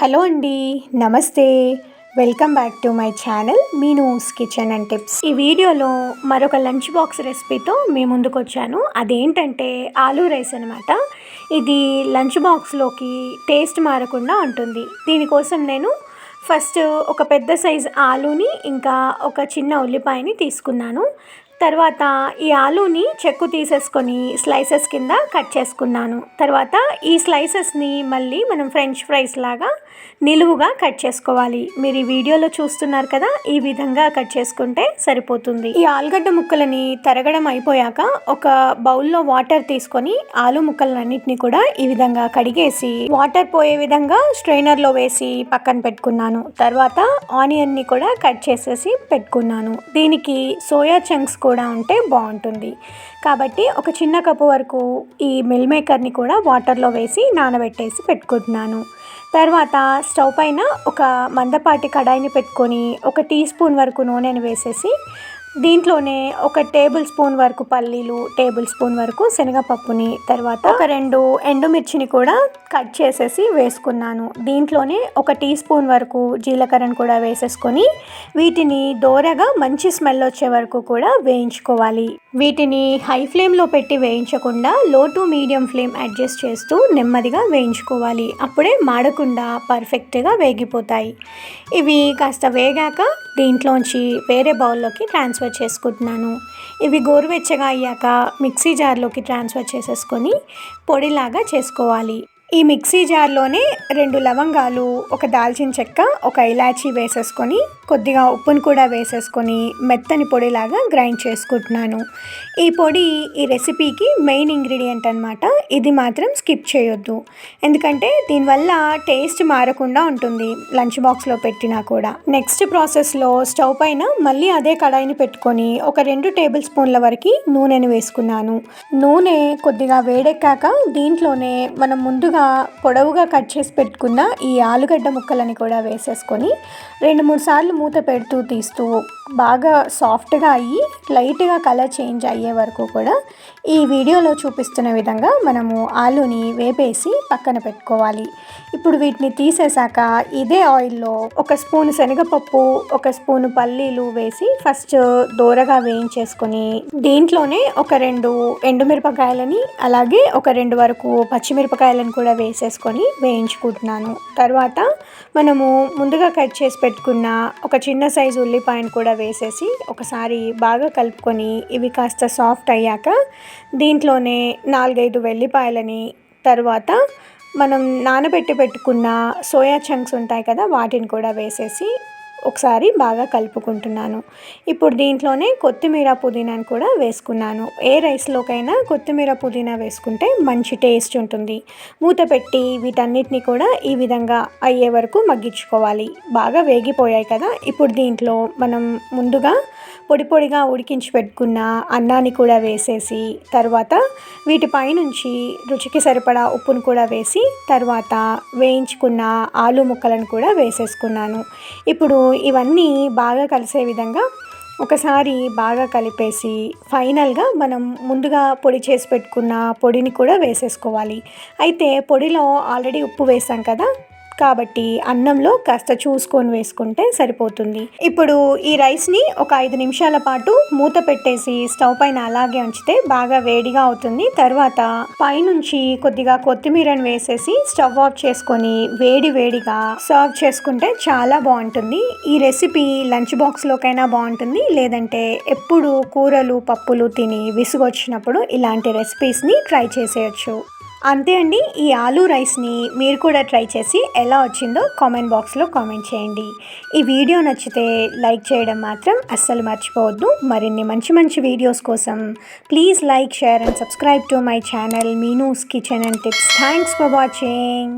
Hello అండి నమస్తే. Welcome back to my channel Meenu's kitchen and tips. ఈ వీడియోలో మరొక లంచ్ బాక్స్ రెసిపీతో మీ ముందుకు వచ్చాను అదేంటంటే ఆలూ రైస్ అనమాట ఇది లంచ్ బాక్స్లోకి టేస్ట్ మారకుండా ఉంటుంది. దీనికోసం నేను ఫస్ట్ ఒక పెద్ద సైజ్ ఆలూని ఇంకా ఒక చిన్న ఉల్లిపాయని తీసుకున్నాను. తర్వాత ఈ ఆలూని చెక్కు తీసేసుకొని స్లైసెస్ కింద కట్ చేసుకున్నాను. తర్వాత ఈ స్లైసెస్ని మళ్ళీ మనం ఫ్రెంచ్ ఫ్రైస్ లాగా నిలువుగా కట్ చేసుకోవాలి. మీరు ఈ వీడియోలో చూస్తున్నారు కదా ఈ విధంగా కట్ చేసుకుంటే సరిపోతుంది. ఈ ఆలుగడ్డ ముక్కలని తరగడం అయిపోయాక ఒక బౌల్లో వాటర్ తీసుకొని ఆలు ముక్కలన్నింటినీ కూడా ఈ విధంగా కడిగేసి వాటర్ పోయే విధంగా స్ట్రైనర్లో వేసి పక్కన పెట్టుకున్నాను. తర్వాత ఆనియన్ని కూడా కట్ చేసేసి పెట్టుకున్నాను. దీనికి సోయా చంక్స్ కూడా ఉంటే బాగుంటుంది. కాబట్టి ఒక చిన్న కప్పు వరకు ఈ మిల్ మేకర్ని కూడా వాటర్లో వేసి నానబెట్టేసి పెట్టుకుంటున్నాను. తర్వాత స్టవ్ పైన ఒక మందపాటి కడాయిని పెట్టుకొని ఒక టీ స్పూన్ వరకు నూనెను వేసేసి దీంట్లోనే ఒక టేబుల్ స్పూన్ వరకు పల్లీలు టేబుల్ స్పూన్ వరకు శనగపప్పుని తర్వాత ఒక రెండు ఎండుమిర్చిని కూడా కట్ చేసేసి వేసుకున్నాను. దీంట్లోనే ఒక టీ స్పూన్ వరకు జీలకర్రను కూడా వేసేసుకొని వీటిని దోరగా మంచి స్మెల్ వచ్చే వరకు కూడా వేయించుకోవాలి. వీటిని హై ఫ్లేమ్లో పెట్టి వేయించకుండా లో టు మీడియం ఫ్లేమ్ అడ్జస్ట్ చేస్తూ నెమ్మదిగా వేయించుకోవాలి. అప్పుడే మాడకుండా పర్ఫెక్ట్గా వేగిపోతాయి. ఇవి కాస్త వేగాక దీంట్లోంచి వేరే బౌల్లోకి ట్రాన్స్ఫర్ చేసుకుంటున్నాను. ఇవి గోరువెచ్చగా అయ్యాక మిక్సీ జార్లోకి ట్రాన్స్ఫర్ చేసేసుకొని పొడిలాగా చేసుకోవాలి. ఈ మిక్సీ జార్లోనే రెండు లవంగాలు ఒక దాల్చిన చెక్క ఒక ఇలాచీ వేసేసుకొని కొద్దిగా ఉప్పును కూడా వేసేసుకొని మెత్తని పొడిలాగా గ్రైండ్ చేసుకుంటున్నాను. ఈ పొడి ఈ రెసిపీకి మెయిన్ ఇంగ్రీడియంట్ అనమాట ఇది మాత్రం స్కిప్ చేయొద్దు. ఎందుకంటే దీనివల్ల టేస్ట్ మారకుండా ఉంటుంది లంచ్ బాక్స్లో పెట్టినా కూడా. నెక్స్ట్ ప్రాసెస్లో స్టవ్ పైన మళ్ళీ అదే కడాయిని పెట్టుకొని ఒక రెండు టేబుల్ స్పూన్ల వరకు నూనెను వేసుకున్నాను. నూనె కొద్దిగా వేడెక్కాక దీంట్లోనే మనం ముందుగా పొడవుగా కట్ చేసి పెట్టుకున్న ఈ ఆలుగడ్డ ముక్కలని కూడా వేసేసుకొని రెండు మూడు సార్లు మూత పెడుతూ తీస్తూ బాగా సాఫ్ట్గా అయ్యి లైట్గా కలర్ చేంజ్ అయ్యే వరకు కూడా ఈ వీడియోలో చూపిస్తున్న విధంగా మనము ఆలుని వేపేసి పక్కన పెట్టుకోవాలి. ఇప్పుడు వీటిని తీసేసాక ఇదే ఆయిల్లో ఒక స్పూన్ శనగపప్పు ఒక స్పూన్ పల్లీలు వేసి ఫస్ట్ దూరగా వేయించేసుకొని దీంట్లోనే ఒక రెండు ఎండుమిరపకాయలని అలాగే ఒక రెండు వరకు పచ్చిమిరపకాయలను కూడా వేసేసుకొని వేయించుకుంటున్నాను. తర్వాత మనము ముందుగా కట్ చేసి పెట్టుకున్న ఒక చిన్న సైజు ఉల్లిపాయను కూడా వేసేసి ఒకసారి బాగా కలుపుకొని ఇవి కాస్త సాఫ్ట్ అయ్యాక దీంట్లోనే నాలుగైదు వెల్లిపాయలని తర్వాత మనం నానబెట్టి పెట్టుకున్న సోయా చంక్స్ ఉంటాయి కదా వాటిని కూడా వేసేసి ఒకసారి బాగా కలుపుకుంటున్నాను. ఇప్పుడు దీంట్లోనే కొత్తిమీర పుదీనాను కూడా వేసుకున్నాను. ఏ రైస్లోకైనా కొత్తిమీర పుదీనా వేసుకుంటే మంచి టేస్ట్ ఉంటుంది. మూత పెట్టి వీటన్నిటిని కూడా ఈ విధంగా అయ్యే వరకు మగ్గించుకోవాలి. బాగా వేగిపోయాయి కదా. ఇప్పుడు దీంట్లో మనం ముందుగా పొడి పొడిగా ఉడికించి పెట్టుకున్న అన్నాన్ని కూడా వేసేసి తర్వాత వీటిపై నుంచి రుచికి సరిపడా ఉప్పును కూడా వేసి తర్వాత వేయించుకున్న ఆలు ముక్కలను కూడా వేసేసుకున్నాను. ఇప్పుడు ఇవన్నీ బాగా కలిసే విధంగా ఒకసారి బాగా కలిపేసి ఫైనల్గా మనం ముందుగా పొడి చేసి పెట్టుకున్న పొడిని కూడా వేసేసుకోవాలి. అయితే పొడిలో ఆల్రెడీ ఉప్పు వేసాం కదా కాబట్టి అన్నంలో కాస్త చూసుకొని వేసుకుంటే సరిపోతుంది. ఇప్పుడు ఈ రైస్ని ఒక ఐదు నిమిషాల పాటు మూత పెట్టేసి స్టవ్ పైన అలాగే ఉంచితే బాగా వేడిగా అవుతుంది. తర్వాత పైనుంచి కొద్దిగా కొత్తిమీరను వేసేసి స్టవ్ ఆఫ్ చేసుకొని వేడి వేడిగా సర్వ్ చేసుకుంటే చాలా బాగుంటుంది. ఈ రెసిపీ లంచ్ బాక్స్లోకైనా బాగుంటుంది. లేదంటే ఎప్పుడు కూరలు పప్పులు తిని విసుగొచ్చినప్పుడు ఇలాంటి రెసిపీస్ని ట్రై చేసేయచ్చు. అంతే అండి ఈ ఆలూ రైస్ని మీరు కూడా ట్రై చేసి ఎలా వచ్చిందో కామెంట్ బాక్స్లో కామెంట్ చేయండి. ఈ వీడియో నచ్చితే లైక్ చేయడం మాత్రం అస్సలు మర్చిపోవద్దు. మరిన్ని మంచి మంచి వీడియోస్ కోసం please like share and subscribe to my channel Meenu's kitchen and tips. Thanks for watching.